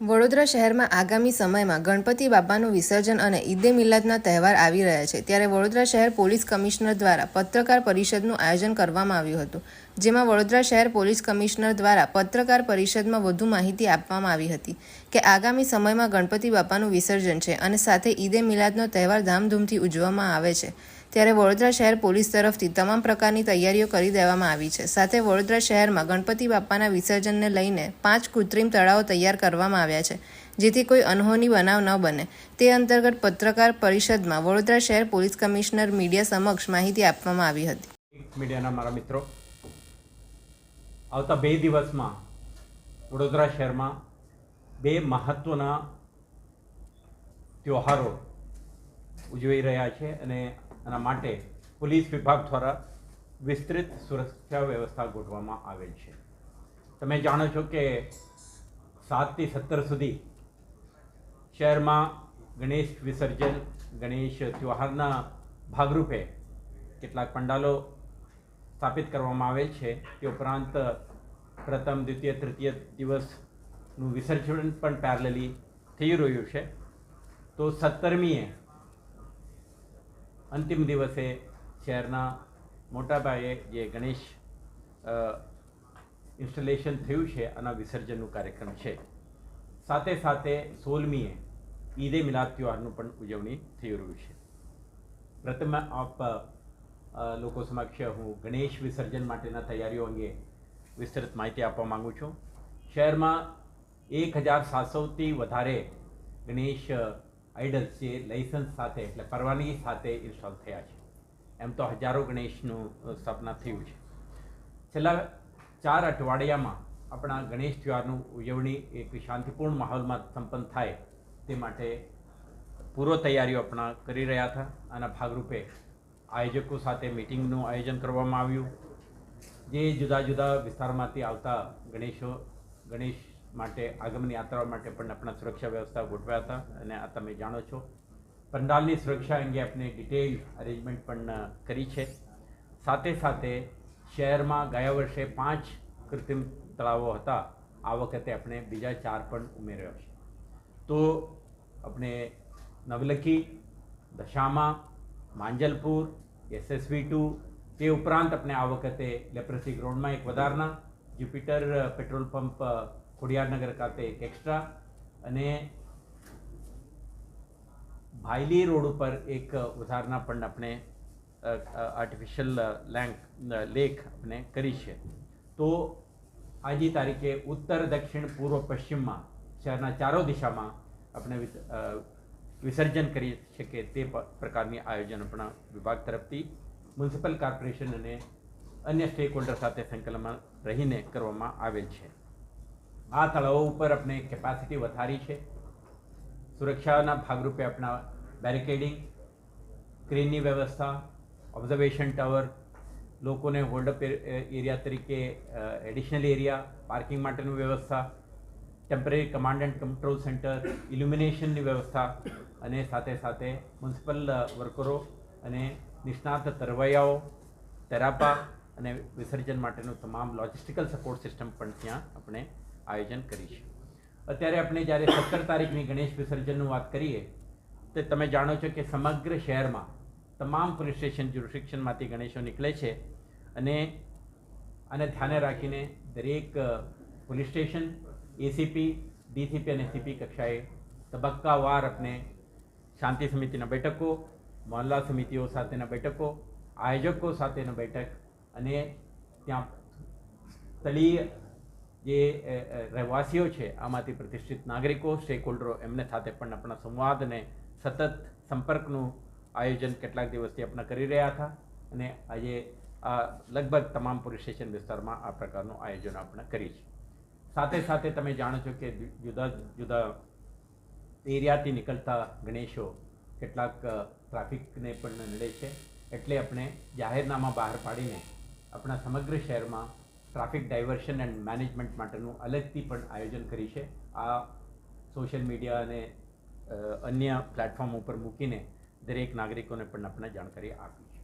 વડોદરા શહેરમાં આગામી સમયમાં ગણપતિ બાપાનું વિસર્જન અને ઈદે મિલાદના તહેવાર આવી રહ્યા છે, ત્યારે વડોદરા શહેર પોલીસ કમિશનર દ્વારા પત્રકાર પરિષદનું આયોજન કરવામાં આવ્યું હતું, જેમાં વડોદરા શહેર પોલીસ કમિશનર દ્વારા પત્રકાર પરિષદમાં વધુ માહિતી આપવામાં આવી હતી કે આગામી સમયમાં ગણપતિ બાપાનું વિસર્જન છે અને સાથે ઈદે મિલાદનો તહેવાર ધામધૂમથી ઉજવવામાં આવે છે. ત્યારે વડોદરા શહેર પોલીસ તરફથી તમામ પ્રકારની તૈયારીઓ કરી દેવામાં આવી છે. સાથે વડોદરા શહેરમાં ગણપતિ બાપાના વિસર્જનને લઈને પાંચ કૃત્રિમ તળાવો તૈયાર કરવામાં આવ્યા છે, જેથી કોઈ અનહોની બનાવ ન બને. તે અંતર્ગત પત્રકાર પરિષદમાં વડોદરા શહેર પોલીસ કમિશનર મીડિયા સમક્ષ માહિતી આપવામાં આવી હતી. મીડિયાના મારા મિત્રો, આવતા બે દિવસમાં વડોદરા શહેરમાં બે મહત્ત્વના ત્યોહારો ઉજવાઈ રહ્યા છે અને આના માટે પોલીસ વિભાગ દ્વારા વિસ્તૃત સુરક્ષા વ્યવસ્થા ગોઠવવામાં આવેલ છે. તમે જાણો છો કે સાતથી સત્તર સુધી શહેરમાં ગણેશ વિસર્જન, ગણેશ ત્યોહારના ભાગરૂપે કેટલાક પંડાલો સ્થાપિત કરવામાં આવેલ છે. તે ઉપરાંત પ્રથમ, દ્વિતીય, તૃતીય દિવસનું વિસર્જન પણ પેરેલલી થઈ રહ્યું છે. તો સત્તરમીએ અંતિમ દિવસે શહેરના મોટાભાગે જે ગણેશ ઇન્સ્ટોલેશન થયું છે, આના વિસર્જનનું કાર્યક્રમ છે. સાથે સાથે સોલમીએ ઈદે મિલાદ તહેવારનું પણ ઉજવણી થઈ રહ્યું છે. પ્રથમ આપ લોકો સમક્ષ હું ગણેશ વિસર્જન માટેના તૈયારીઓ અંગે વિસ્તૃત માહિતી આપવા માગું છું. શહેરમાં એક હજાર સાતસોથી વધારે ગણેશ આઇડલ્સ જે લાઇસન્સ સાથે, એટલે પરવાનગી સાથે ઇન્સ્ટોલ થયા છે. એમ તો હજારો ગણેશનું સ્થાપના થયું છે. છેલ્લા ચાર અઠવાડિયામાં આપણા ગણેશ તહેવારનું ઉજવણી એક શાંતિપૂર્ણ માહોલમાં સંપન્ન થાય તે માટે પૂર્વ તૈયારીઓ આપણા કરી રહ્યા હતા આના ભાગરૂપે આયોજકો સાથે મિટિંગનું આયોજન કરવામાં આવ્યું. જે જુદા જુદા વિસ્તારમાંથી આવતા ગણેશો, ગણેશ માટે આગમની યાત્રાઓ માટે પણ આપણા સુરક્ષા વ્યવસ્થા ગોઠવ્યા હતા અને આ તમે જાણો છો. પંડાલની સુરક્ષા અંગે આપણે ડિટેલ અરેન્જમેન્ટ પણ કરી છે. સાથે સાથે શહેરમાં ગયા વર્ષે પાંચ કૃત્રિમ તળાવો હતા. આ વખતે આપણે બીજા ચાર પણ ઉમેર્યા છે. તો આપણે નવલખી, દશામાં, માંજલપુર, એસએસવી ટુ, તે ઉપરાંત આપણે આ વખતે લેપ્રસી ગ્રાઉન્ડમાં એક વધારના જ્યુપિટર પેટ્રોલ પંપ ખોડિયારનગર ખાતે એક એક્સ્ટ્રા અને ભાયલી રોડ ઉપર એક વધારના પણ આપણે આર્ટિફિશિયલ લેન્ક લેક આપણે કરી છે. તો આજની તારીખે ઉત્તર, દક્ષિણ, પૂર્વ, પશ્ચિમમાં શહેરના ચારો દિશામાં આપણે વિસર્જન કરી શકીએ તે પ્રકારની આયોજન આપણા વિભાગ તરફથી મ્યુનિસિપલ કોર્પોરેશન અને અન્ય સ્ટેક હોલ્ડર સાથે સંકલનમાં રહીને કરવામાં આવેલ છે. આ તળાવો ઉપર આપણે કેપેસિટી વધારી છે. સુરક્ષાના ભાગરૂપે આપણા બેરિકેડિંગ ક્રેનની વ્યવસ્થા ઓબ્ઝર્વેશન ટાવર લોકોને હોલ્ડઅપ એરિયા તરીકે એડિશનલ એરિયા પાર્કિંગ માટેની વ્યવસ્થા temporary command and control centre ઇલ્યુમિનેશનની વ્યવસ્થા અને સાથે સાથે મ્યુનિસિપલ વર્કરો અને નિષ્ણાત તરવૈયાઓ તેરાપા અને વિસર્જન માટેનું તમામ લોજિસ્ટિકલ સપોર્ટ સિસ્ટમ પણ ત્યાં આપણે આયોજન કરીશ. અત્યારે આપણે જ્યારે સત્તર તારીખની ગણેશ વિસર્જનનું વાત કરીએ, તો તમે જાણો છો કે સમગ્ર શહેરમાં તમામ પોલીસ સ્ટેશન જ્યુરિસ્ડિક્શનમાંથી ગણેશો નીકળે છે અને આને ધ્યાને રાખીને દરેક પોલીસ સ્ટેશન, એસીપી, ડીસીપી અને સીપી કક્ષાએ તબક્કાવાર આપણે શાંતિ સમિતિના બેઠકો, મહોલ્લા સમિતિઓ સાથેના બેઠકો, આયોજકો સાથેના બેઠક અને ત્યાં સ્થળીય જે રહેવાસીઓ છે આમાંથી પ્રતિષ્ઠિત નાગરિકો સ્ટેક હોલ્ડરો એમને સાથે પણ આપણા સંવાદને સતત સંપર્કનું આયોજન કેટલાક દિવસથી આપણે કરી રહ્યા હતા. અને આજે આ લગભગ તમામ પોલીસ સ્ટેશન વિસ્તારમાં આ પ્રકારનું આયોજન આપણે કરી છે. સાથે સાથે તમે જાણો છો કે જુદા જુદા એરિયાથી નીકળતા ગણેશો કેટલાક ટ્રાફિકને પણ નડે છે. એટલે આપણે જાહેરનામા બહાર પાડીને આપણા સમગ્ર શહેરમાં ટ્રાફિક ડાયવર્શન એન્ડ મેનેજમેન્ટ માટેનું અલગથી પણ આયોજન કરી છે. આ સોશિયલ મીડિયા અને અન્ય પ્લેટફોર્મ ઉપર મૂકીને દરેક નાગરિકોને પણ આપણે જાણકારી આપી છે